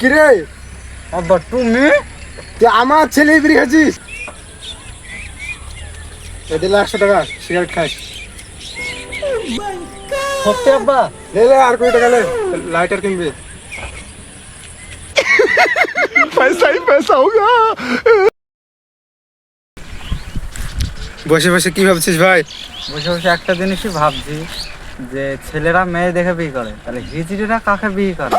কিরে? আবার তুমি? তুই আমার ছেলে বিড়ি খাচ্ছিস? দিলে একশো টাকা সিগারেট খাস। সত্যি আব্বা? লে আর কুড়ি টাকা লে লাইটার পয়সা বসে বসে কি ভাবছিস ভাই? বসে বসে একটা জিনিসই ভাবছি যে ছেলেরা মেয়ে দেখে বিয়ে করে তাহলে হিজড়িরা কাকে বিয়ে করে?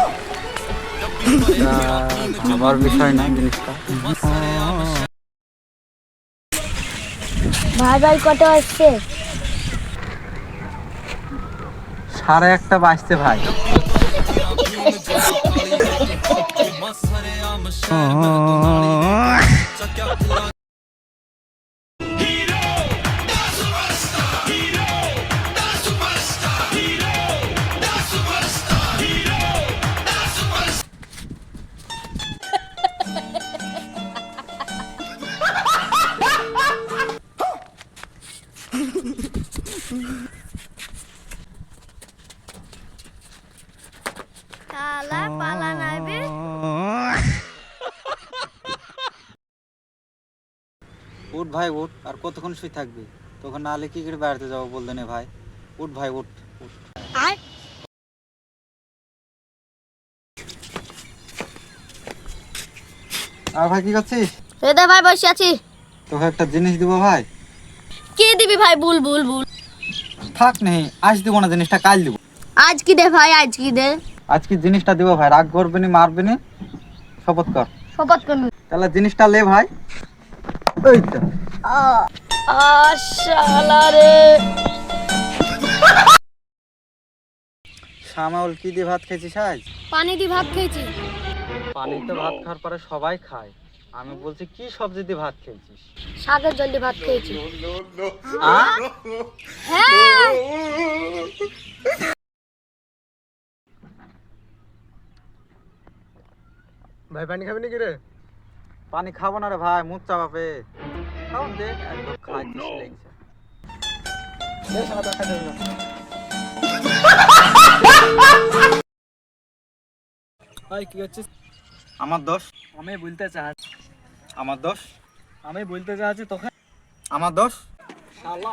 ভাবার বিষয় না জিনিসটা। ভাই ভাই কত আসছে সাড়ে একটা বাজতে ভাই। কালা পালা নাইবে উঠ ভাই উঠ। আর কতক্ষণ শুয়ে থাকবি? তখন নাহলে কি করে বেড়াতে যাব বলতে নে ভাই। উঠ ভাই উঠ উঠ। আর ভাই কি করছিস? ভাই বসে আছি। তোকে একটা জিনিস দিব ভাই। কি দিবি ভাই? বুল বুল বুল। থাক নেই আজ দিব না জিনিসটা কাল দিব। আজ কি দে ভাই আজ কি দে? আজকে জিনিসটা দিব ভাই? রাগ করবি নি মারবি নি? শপথ কর। শপথ করবি। তাহলে জিনিসটা লে ভাই। এই তো। আশালা রে। শ্যামাউল কি দিয়ে ভাত খেয়েছিস আজ? পানি দি ভাত খেয়েছি। পানি তো ভাত খাওয়ার পরে সবাই খায়। আমি বলছি কি সবজি দিয়ে ভাত খেয়েছিস? শাকের জল ভাত খেয়েছি। হ্যাঁ! ভাই পানি খাবি নাকি রে? পানি খাব না রে ভাই মুখ চাপাবে। খাও দে একদম খাইছিস লেগেছে হবে না। ভাই কি হচ্ছে আমার দোষ? আমি বলতে চাচ্ছি আমার দোষ? আমি বলতে চাচ্ছি তোকে আমার দোষ? শালা।